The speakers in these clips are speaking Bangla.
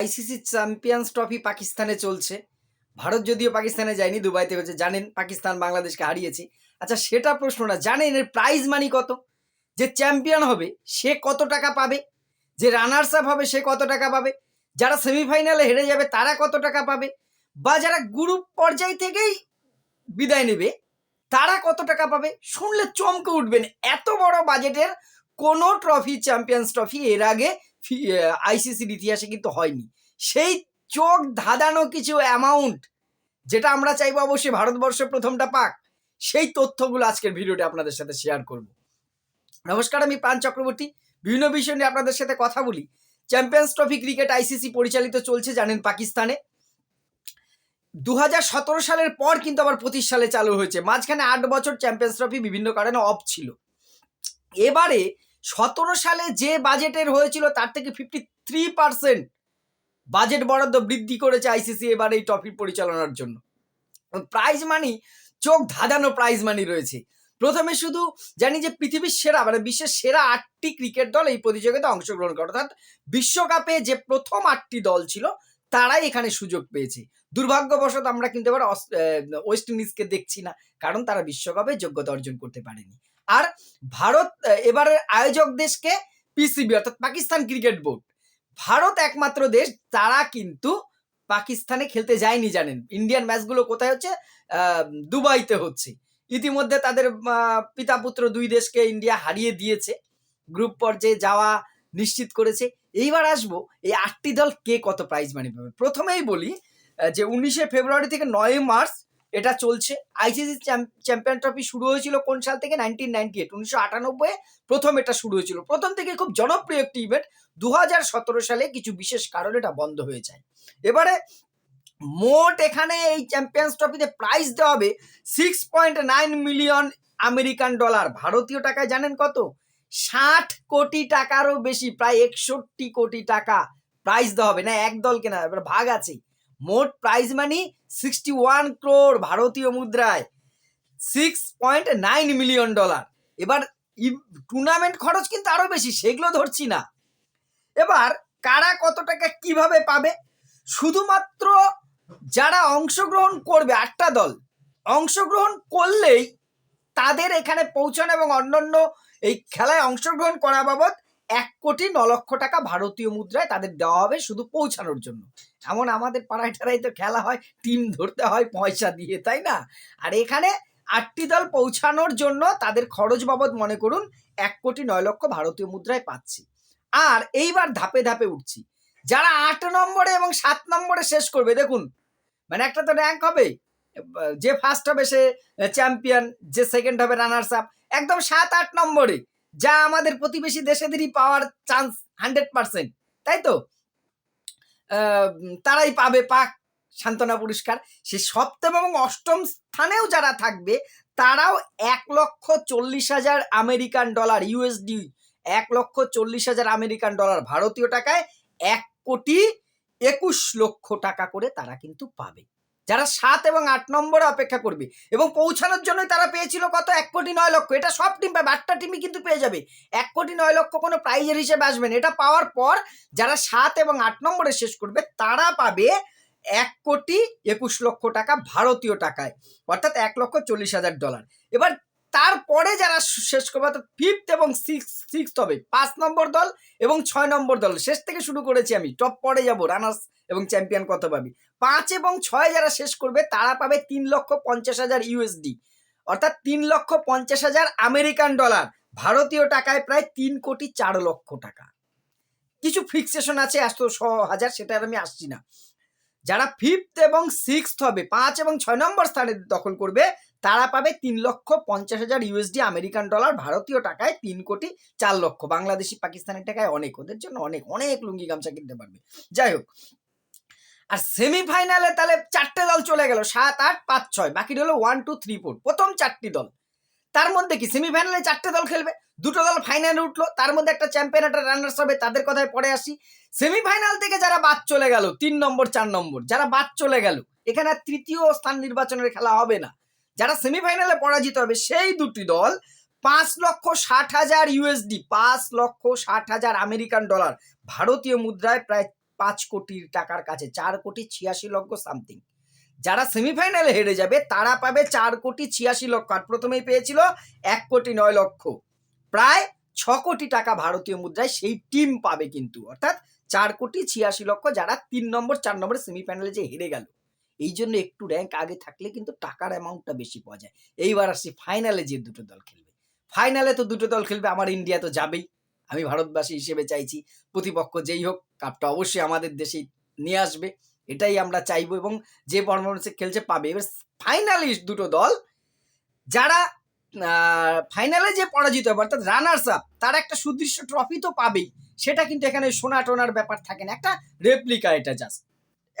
আইসিসি চ্যাম্পিয়ন্স ট্রফি পাকিস্তানে চলছে। ভারত যদিও পাকিস্তানে যায়নি, দুবাইতে হচ্ছে জানেন, পাকিস্তান বাংলাদেশকে হারিয়েছে। আচ্ছা সেটা প্রশ্ন না, জানেন এর প্রাইজ মানি কত? যে চ্যাম্পিয়ন হবে, সে কত টাকা পাবে? যে রানার্স আপ হবে, সে কত টাকা পাবে? যারা সেমিফাইনালে হেরে যাবে, তারা কত টাকা পাবে? বা যারা গ্রুপ পর্যায় থেকেই বিদায় নেবে, তারা কত টাকা পাবে? শুনলে চমকে উঠবেন, এত বড় বাজেটের কোনো ট্রফি চ্যাম্পিয়ন্স ট্রফি এর আগে আইসিসির ইতিহাসে কিন্তু হয়নি। সেই চোখ ধাঁধানো কিছু অ্যামাউন্ট যেটা আমরা চাইব অবশ্যই ভারতবর্ষ প্রথমটা পাক, সেই তথ্যগুলো আজকের ভিডিওতে আপনাদের সাথে শেয়ার করব। নমস্কার, আমি প্রাণ চক্রবর্তী। বিভিন্ন বিষয় নিয়ে আপনাদের সাথে কথা বলি। চ্যাম্পিয়ন্স ট্রফি ক্রিকেট আইসিসি পরিচালিত চলছে, জানেন, পাকিস্তানে। দু হাজার সতেরো সালের পর কিন্তু আবার পঁচিশ সালে চালু হয়েছে। মাঝখানে আট বছর চ্যাম্পিয়ন্স ট্রফি বিভিন্ন কারণে অফ ছিল। এবারে সতেরো সালে যে বাজেটের হয়েছিল, তার থেকে ফিফটি থ্রি পার্সেন্ট বাজেট বরাদ্দ বৃদ্ধি করেছে আইসিসি এবার এই ট্রফি পরিচালনার জন্য। প্রাইজ মানি চোখ ধাঁধানো প্রাইজ মানি রয়েছে। প্রথমে শুধু জানি যে পৃথিবীর সেরা মানে বিশ্বের সেরা আটটি ক্রিকেট দল এই প্রতিযোগিতায় অংশগ্রহণ করে, অর্থাৎ বিশ্বকাপে যে প্রথম আটটি দল ছিল, তারাই এখানে সুযোগ পেয়েছে। দুর্ভাগ্যবশত আমরা কিন্তু এবার ওয়েস্ট ইন্ডিজকে দেখছি না, কারণ তারা বিশ্বকাপে যোগ্যতা অর্জন করতে পারেনি। আর ভারত এবারের আয়োজক দেশকে পিসিবি অর্থাৎ পাকিস্তান ক্রিকেট বোর্ড। ভারত একমাত্র দেশ তারা কিন্তু পাকিস্তানে খেলতে যায়নি, জানেন। ইন্ডিয়ান ম্যাচগুলো কোথায় হচ্ছে? দুবাইতে হচ্ছে। ইতিমধ্যে তাদের পিতা পুত্র দুই দেশকে ইন্ডিয়া হারিয়ে দিয়েছে। গ্রুপ পর্যায়ে যাওয়া নিশ্চিত করেছে। এইবার আসব, এই আটটি দল কে কত প্রাইজ মানি পাবে? প্রথমেই বলি যে উনিশে ফেব্রুয়ারি থেকে নয় মার্চ এটা চলছে। আইসিসি চ্যাম্পিয়ন ট্রফি শুরু হয়েছিল কোন সাল থেকে? নাইনটিন নাইনটি এইট উনিশশো আটানব্বই প্রথম এটা শুরু হয়েছিল। প্রথম থেকে খুব জনপ্রিয় একটি ইভেন্ট দু হাজার সতেরো সালে কিছু বিশেষ কারণে এটা বন্ধ হয়ে যায়। এবারে মোট এখানে এই চ্যাম্পিয়ন্স ট্রফিতে প্রাইজ দেওয়া হবে six point nine million American dollar ভারতীয় টাকায় জানেন কত? ষাট কোটি টাকারও বেশি, প্রায় একষট্টি কোটি টাকা প্রাইজ দেওয়া হবে। না, এক দলকে না এবার ভাগ আছে মোট prize money sixty one crore ভারতীয় মুদ্রায় six point nine million dollar এবার টুর্নামেন্ট খরচ কিন্তু আরও বেশি, সেগুলো ধরছি না। এবার কারা কত টাকা কীভাবে পাবে? শুধুমাত্র যারা অংশগ্রহণ করবে, আটটা দল, অংশগ্রহণ করলেই তাদের এখানে পৌঁছানো এবং অন্যান্য এই খেলায় অংশগ্রহণ করা বাবদ এক কোটি ন লক্ষ টাকা ভারতীয় মুদ্রায় তাদের দেওয়া হবে শুধু পৌঁছানোর জন্য। এমন আমাদের পাড়ায় টাড়ায় তো খেলা হয় টিম ধরতে হয়, পয়সা দিয়ে, তাই না? আর এখানে আটটি দল পৌঁছানোর জন্য তাদের খরচ বাবদ মনে করুন, এক কোটি নয় লক্ষ ভারতীয় মুদ্রায় পাচ্ছি। আর এইবার ধাপে ধাপে উঠছি। যারা আট নম্বরে এবং সাত নম্বরে শেষ করবে, দেখুন মানে একটা তো র্যাঙ্ক হবে। যে ফার্স্ট হবে সে চ্যাম্পিয়ন যে সেকেন্ড হবে রানার্স আপ একদম সাত, আট নম্বরে। যা আমাদের প্রতিবেশী দেশেদেরই পাওয়ার চান্স হান্ড্রেড পার্সেন্ট তাই তো? তারাই পাবে পাক সান্ত্বনা পুরস্কার। সে সপ্তম এবং অষ্টম স্থানেও যারা থাকবে, তারাও এক লক্ষ চল্লিশ হাজার আমেরিকান ডলার ইউএসডি এক লক্ষ চল্লিশ হাজার আমেরিকান ডলার ভারতীয় টাকায় এক কোটি একুশ লক্ষ টাকা করে তারা কিন্তু পাবে। যারা সাত এবং আট নম্বরে অপেক্ষা করবে এবং পৌঁছানোর জন্যই তারা পেয়েছিল কত? এক কোটি নয় লক্ষ। এটা সব টিম পাবে আটটা টিমই কিন্তু পেয়ে যাবে। এক কোটি নয় লক্ষ কোনো প্রাইজের হিসেবে আসবে না। এটা পাওয়ার পর যারা সাত এবং আট নম্বরে শেষ করবে, তারা পাবে এক কোটি একুশ লক্ষ টাকা ভারতীয় টাকায়। অর্থাৎ এক লক্ষ চল্লিশ হাজার ডলার এবার তারপরে যারা শেষ করবে, অর্থাৎ ফিফথ এবং সিক্স সিক্স হবে, পাঁচ নম্বর দল এবং ছয় নম্বর দল। শেষ থেকে শুরু করেছি আমি টপ পরে যাব রানার্স এবং চ্যাম্পিয়ন কত পাবি? পাঁচ এবং ছয় যারা শেষ করবে, তারা পাবে তিন লক্ষ পঞ্চাশ হাজার ইউএসডি অর্থাৎ তিন লক্ষ পঞ্চাশ হাজার আমেরিকান ডলার। ভারতীয় টাকায় প্রায় তিন কোটি চার লক্ষ টাকা। কিছু ফিক্সেশন আছে ছ হাজার, সেটা আমি আসছি না। যারা ফিফথ এবং সিক্সথ হবে, পাঁচ এবং ছয় নম্বর স্থানে দখল করবে তারা পাবে তিন লক্ষ পঞ্চাশ হাজার ইউএসডি আমেরিকান ডলার ভারতীয় টাকায় তিন কোটি চার লক্ষ, বাংলাদেশি পাকিস্তানের টাকায় অনেক, ওদের জন্য অনেক অনেক লুঙ্গি গামছা কিনতে পারবে। যাই হোক, আর সেমিফাইনালে তাহলে চারটে দল চলে গেল, সাত, আট, পাঁচ, ছয়, বাকি হলো ওয়ান টু থ্রি ফোর প্রথম চারটি দল। তার মধ্যে কি সেমিফাইনালে চারটে দল খেলবে? দুটো দল ফাইনালে উঠল, তার মধ্যে একটা চ্যাম্পিয়ন একটা রানার্স হবে, তাদের কথায় পরে আসি। সেমিফাইনাল থেকে যারা বাদ চলে গেল, তিন নম্বর, চার নম্বর, যারা বাদ চলে গেল, এখানে তৃতীয় স্থান নির্বাচনের খেলা হবে না। যারা সেমিফাইনালে পরাজিত হবে, সেই দুটি দল পাঁচ লক্ষ ষাট হাজার ইউএসডি পাঁচ লক্ষ ষাট হাজার আমেরিকান ডলার, ভারতীয় মুদ্রায় প্রায় পাঁচ কোটি টাকার কাছে, চার কোটি ছিয়াশি লক্ষ সামথিং যারা সেমিফাইনালে হেরে যাবে, তারা পাবে চার কোটি ছিয়াশি লক্ষ। আর প্রথমেই পেয়েছিল এক কোটি নয় লক্ষ। প্রায় ছ কোটি টাকা ভারতীয় মুদ্রায় সেই টিম পাবে কিন্তু। অর্থাৎ চার কোটি ছিয়াশি লক্ষ যারা তিন নম্বর, চার নম্বর সেমিফাইনালে যে হেরে গেল। এই জন্য একটু র্যাঙ্ক আগে থাকলে কিন্তু টাকার অ্যামাউন্টটা বেশি পাওয়া যায়। এইবার আসছি ফাইনালে যে দুটো দল খেলবে। ফাইনালে তো দুটো দল খেলবে, আমার ইন্ডিয়া তো যাবেই। আমি ভারতবাসী হিসেবে চাইছি, প্রতিপক্ষ যেই হোক কাপটা অবশ্যই আমাদের দেশেই নিয়ে আসবে। এটাই আমরা চাইব এবং যে পারফরমেন্সে খেলছে পাবে। এবার ফাইনালিস্ট দুটো দল, যারা ফাইনালে যে পরাজিত হবে, অর্থাৎ রানার্স আপ তারা একটা সুদৃশ্য ট্রফি তো পাবেই। সেটা কিন্তু এখানে সোনা টোনার ব্যাপার থাকে না। একটা রেপ্লিকা এটা জাস্ট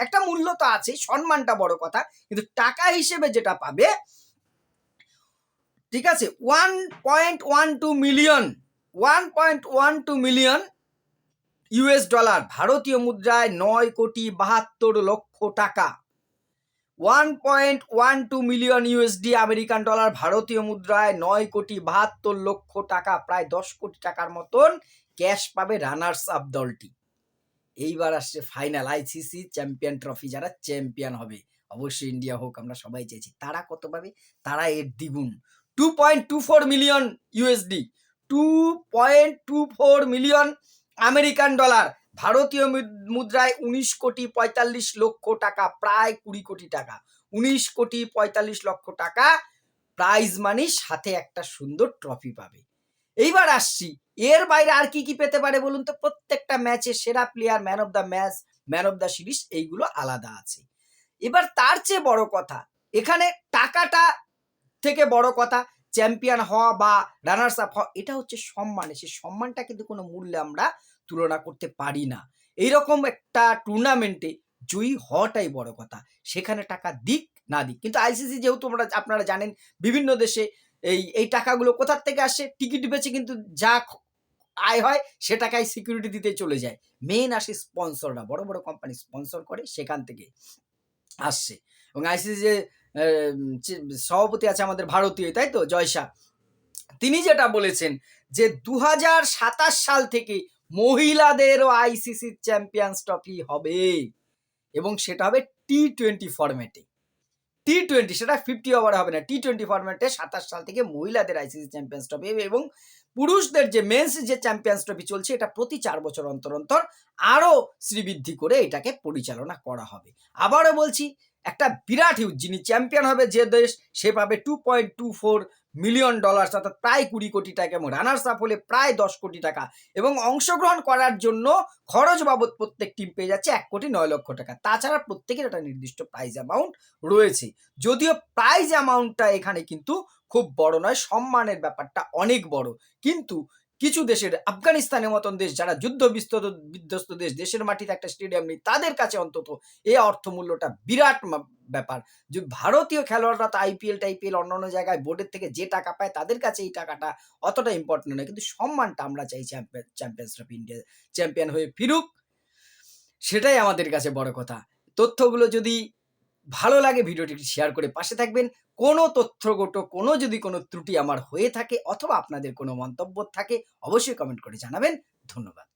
একটা মূল্য তো আছে সম্মানটা বড় কথা, কিন্তু টাকা হিসেবে যেটা পাবে, ঠিক আছে one point one two million one point one two million US dollar ভারতীয় মুদ্রায় নয় কোটি বাহাত্তর লক্ষ টাকা। One point one two million USD American dollar ভারতীয় মুদ্রায় নয় কোটি বাহাত্তর লক্ষ টাকা, প্রায় দশ কোটি টাকার মতন ক্যাশ পাবে রানার্স আপ দলটি। এইবার আসছে ফাইনাল আইসিসি চ্যাম্পিয়ন ট্রফি যারা চ্যাম্পিয়ন হবে। অবশ্যই ইন্ডিয়া হোক, আমরা সবাই চাইছি তারা কত পাবে? তারা এর দ্বিগুণ। Two point two four million USD two point two four million American dollar ভারতীয় মুদ- মুদ্রায় উনিশ কোটি পঁয়তাল্লিশ লক্ষ টাকা, প্রায় কুড়ি কোটি টাকা। উনিশ কোটি পঁয়তাল্লিশ লক্ষ টাকা প্রাইজ মানি সাথে একটা সুন্দর ট্রফি পাবে। এইবার আসছি। এর বাইরে আর কি কি পেতে পারে বলুন তো? প্রত্যেকটা ম্যাচে সেরা player man of the match man of the series এইগুলো আলাদা আছে। এবার তার চেয়ে বড় কথা, এখানে টাকাটা থেকে বড় কথা চ্যাম্পিয়ন হওয়া বা রানার্স আপ হওয়া, এটা হচ্ছে সম্মানে। সেই সম্মানটা কিন্তু কোনো মূল্যে আমরা তুলনা করতে পারি না। এইরকম একটা টুর্নামেন্টে জয়ী হওয়াটাই বড় কথা। সেখানে টাকা দিক, না দিক। কিন্তু আইসিসি যেহেতু আমরা, আপনারা জানেন, বিভিন্ন দেশে এই এই টাকাগুলো কোথার থেকে আসে? টিকিট বেচে কিন্তু যা আয় হয়, সে টাকায় সিকিউরিটি দিতে চলে যায়। মেন আসে স্পন্সররা বড় বড় কোম্পানি স্পন্সর করে সেখান থেকে আসছে। এবং আইসিসি যে সভাপতি আছে আমাদের ভারতীয়, তাই তো? জয়শা তিনি যেটা বলেছেন যে দু হাজার সাতাশ সাল থেকে মহিলাদেরও আইসিসি চ্যাম্পিয়ন্স ট্রফি হবে। এবং সেটা হবে টি টোয়েন্টি ফরম্যাটে টি টোয়েন্টি সেটা ফিফটি ওভার হবে না। টি টোয়েন্টি ফরম্যাটে সাতাশ সাল থেকে মহিলাদের আইসিসি চ্যাম্পিয়ন্স ট্রফি এবং পুরুষদের যে মেন্স যে চ্যাম্পিয়ন্স ট্রফি চলছে, এটা প্রতি চার বছর অন্তর অন্তর আরও শ্রীবৃদ্ধি করে এটাকে পরিচালনা করা হবে। আবারও বলছি, একটা বিরাট হিউজ যিনি চ্যাম্পিয়ন হবে যে দেশ, সে পাবে two point two four million dollar, অর্থাৎ প্রায় কুড়ি কোটি টাকা এবং রানার্স আপ হলে প্রায় দশ কোটি টাকা এবং অংশগ্রহণ করার জন্য খরচ বাবদ প্রত্যেক টিম পেয়ে যাচ্ছে এক কোটি নয় লক্ষ টাকা। তাছাড়া প্রত্যেকের একটা নির্দিষ্ট প্রাইজ অ্যামাউন্ট রয়েছে। যদিও প্রাইজ অ্যামাউন্টটা এখানে কিন্তু খুব বড় নয়, সম্মানের ব্যাপারটা অনেক বড়। কিন্তু কিছু দেশের আফগানিস্তানের মতন দেশ, যারা যুদ্ধ বিস্তৃত বিধ্বস্ত দেশ, দেশের মাটিতে একটা স্টেডিয়াম নেই, তাদের কাছে অন্তত এই অর্থমূল্যটা বিরাট ব্যাপার। যে ভারতীয় খেলোয়াড়রা তো আইপিএল টাইপিএল অন্যান্য জায়গায় বোর্ডের থেকে যে টাকা পায়, তাদের কাছে এই টাকাটা অতটা ইম্পর্টেন্ট নয়। কিন্তু সম্মানটা আমরা চাই চ্যাম্পিয়ন্স অফ ইন্ডিয়া চ্যাম্পিয়ন হয়ে ফিরুক। সেটাই আমাদের কাছে বড় কথা। তথ্যগুলো যদি ভালো লাগে ভিডিওটি শেয়ার করে পাশে থাকবেন। কোনো তথ্যগত কোনো যদি কোনো ত্রুটি আমার হয়ে থাকে অথবা আপনাদের কোনো মন্তব্য থাকে, অবশ্যই কমেন্ট করে জানাবেন। ধন্যবাদ।